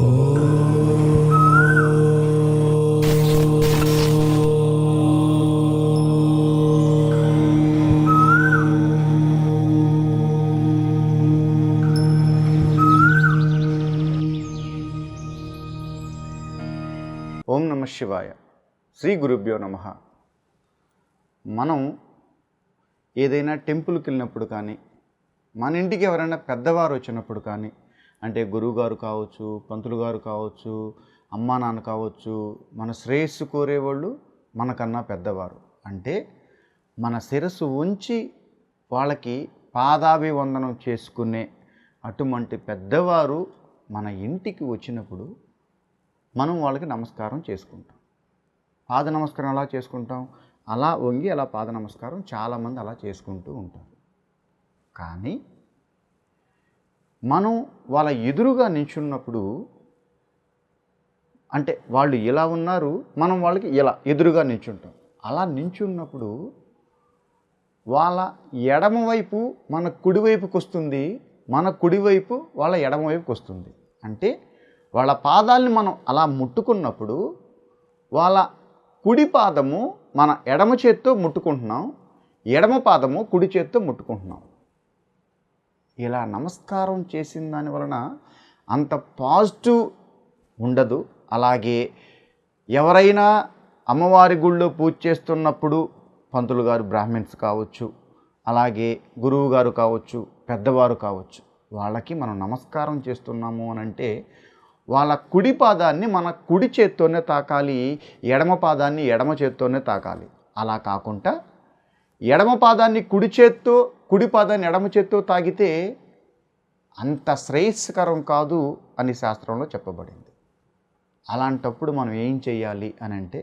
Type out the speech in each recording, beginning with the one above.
ఓం నమ శివాయ. శ్రీ గురుభ్యో నమ. మనం ఏదైనా టెంపుల్కి వెళ్ళినప్పుడు కానీ మన ఇంటికి ఎవరైనా పెద్దవారు వచ్చినప్పుడు కానీ అంటే గురువుగారు కావచ్చు పంతులు గారు కావచ్చు అమ్మా నాన్న కావచ్చు మన శ్రేయస్సు కోరేవాళ్ళు మనకన్నా పెద్దవారు. అంటే మన శిరస్సు ఉంచి వాళ్ళకి పాదాభివందనం చేసుకునే అటువంటి పెద్దవారు మన ఇంటికి వచ్చినప్పుడు మనం వాళ్ళకి నమస్కారం చేసుకుంటాం. పాద నమస్కారం ఎలా చేసుకుంటాం? అలా వంగి అలా పాద నమస్కారం చాలామంది అలా చేసుకుంటూ ఉంటారు. కానీ మనం వాళ్ళ ఎదురుగా నించున్నప్పుడు అంటే వాళ్ళు ఇలా ఉన్నారు మనం వాళ్ళకి ఇలా ఎదురుగా నించుంటాం అలా నించున్నప్పుడు వాళ్ళ ఎడమవైపు మన కుడివైపుకి వస్తుంది మన కుడివైపు వాళ్ళ ఎడమవైపుకి వస్తుంది. అంటే వాళ్ళ పాదాలని మనం అలా ముట్టుకున్నప్పుడు వాళ్ళ కుడి పాదము మన ఎడమ చేత్తో ముట్టుకుంటున్నాం ఎడమ పాదము కుడి చేత్తో ముట్టుకుంటున్నాం. ఇలా నమస్కారం చేసిన దాని వలన అంత పాజిటివ్ ఉండదు. అలాగే ఎవరైనా అమ్మవారి గుళ్ళో పూజ చేస్తున్నప్పుడు పంతులు గారు బ్రాహ్మిన్స్ కావచ్చు అలాగే గురువు గారు కావచ్చు పెద్దవారు కావచ్చు వాళ్ళకి మనం నమస్కారం చేస్తున్నాము అని అంటే వాళ్ళ కుడి పాదాన్ని మన కుడి చేత్తోనే తాకాలి ఎడమ పాదాన్ని ఎడమ చేత్తోనే తాకాలి. అలా కాకుండా ఎడమ పాదాన్ని కుడి చేత్తో కుడి పాదాన్ని ఎడమ చేత్తో తాగితే అంత శ్రేయస్కరం కాదు అని శాస్త్రంలో చెప్పబడింది. అలాంటప్పుడు మనం ఏం చేయాలి అని అంటే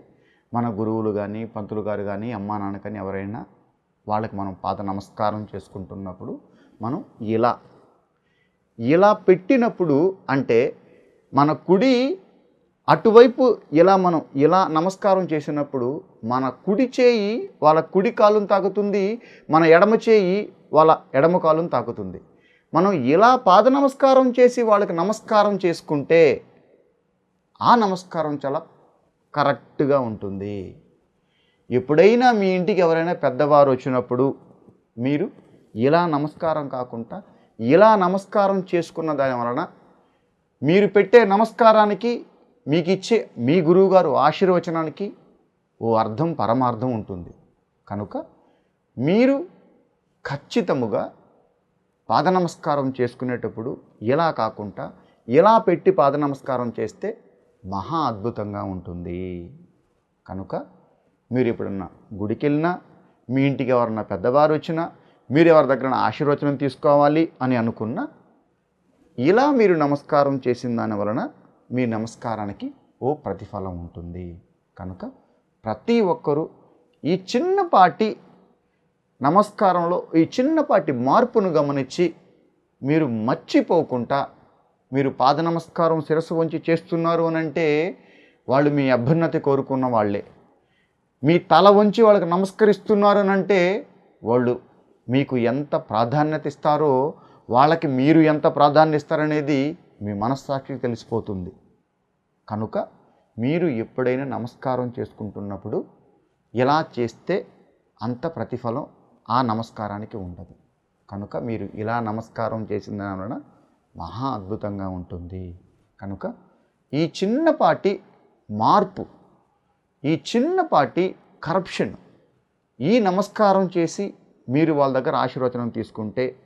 మన గురువులు కానీ పంతులు గారు కానీ అమ్మా నాన్న కానీ ఎవరైనా వాళ్ళకి మనం పాద నమస్కారం చేసుకుంటున్నప్పుడు మనం ఇలా ఇలా పెట్టినప్పుడు అంటే మన కుడి అటువైపు ఇలా మనం ఇలా నమస్కారం చేసినప్పుడు మన కుడి చేయి వాళ్ళ కుడి కాలును తాకుతుంది మన ఎడమ చేయి వాళ్ళ ఎడమ కాలును తాకుతుంది. మనం ఇలా పాద నమస్కారం చేసి వాళ్ళకి నమస్కారం చేసుకుంటే ఆ నమస్కారం చాలా కరెక్ట్గా ఉంటుంది. ఎప్పుడైనా మీ ఇంటికి ఎవరైనా పెద్దవారు వచ్చినప్పుడు మీరు ఇలా నమస్కారం కాకుండా ఇలా నమస్కారం చేసుకున్న దాని వలన మీరు పెట్టే నమస్కారానికి మీకు ఇచ్చే మీ గురువుగారు ఆశీర్వచనానికి ఓ అర్థం పరమార్థం ఉంటుంది. కనుక మీరు ఖచ్చితముగా పాద నమస్కారం చేసుకునేటప్పుడు ఇలా కాకుండా ఇలా పెట్టి పాద నమస్కారం చేస్తే మహా అద్భుతంగా ఉంటుంది. కనుక మీరు ఎప్పుడన్నా గుడికి వెళ్ళినా మీ ఇంటికి ఎవరన్నా పెద్దవారు వచ్చినా మీరు ఎవరి దగ్గర ఆశీర్వచనం తీసుకోవాలి అని అనుకున్నా ఇలా మీరు నమస్కారం చేసిన దాని వలన మీ నమస్కారానికి ఓ ప్రతిఫలం ఉంటుంది. కనుక ప్రతి ఒక్కరూ ఈ చిన్నపాటి నమస్కారంలో ఈ చిన్నపాటి మార్పును గమనించి మీరు మర్చిపోకుండా మీరు పాద నమస్కారం శిరస్సు వంచి చేస్తున్నారు అని అంటే వాళ్ళు మీ అభ్యున్నతి కోరుకున్న వాళ్ళే. మీ తల వంచి వాళ్ళకి నమస్కరిస్తున్నారు అని అంటే వాళ్ళు మీకు ఎంత ప్రాధాన్యత ఇస్తారో వాళ్ళకి మీరు ఎంత ప్రాధాన్యత ఇస్తారనేది మీ మనస్సాక్షికి తెలిసిపోతుంది. కనుక మీరు ఎప్పుడైనా నమస్కారం చేసుకుంటున్నప్పుడు ఇలా చేస్తే అంత ప్రతిఫలం ఆ నమస్కారానికి ఉండదు. కనుక మీరు ఇలా నమస్కారం చేసిన వలన మహా అద్భుతంగా ఉంటుంది. కనుక ఈ చిన్నపాటి మార్పు ఈ చిన్నపాటి కరప్షన్ ఈ నమస్కారం చేసి మీరు వాళ్ళ దగ్గర ఆశీర్వచనం తీసుకుంటే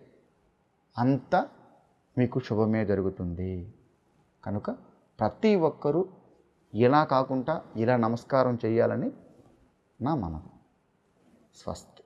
అంత మీకు శుభమే జరుగుతుంది. కనుక ప్రతి ఒక్కరూ ఇలా కాకుండా ఇలా నమస్కారం చేయాలని నా మనవి. స్వస్తి.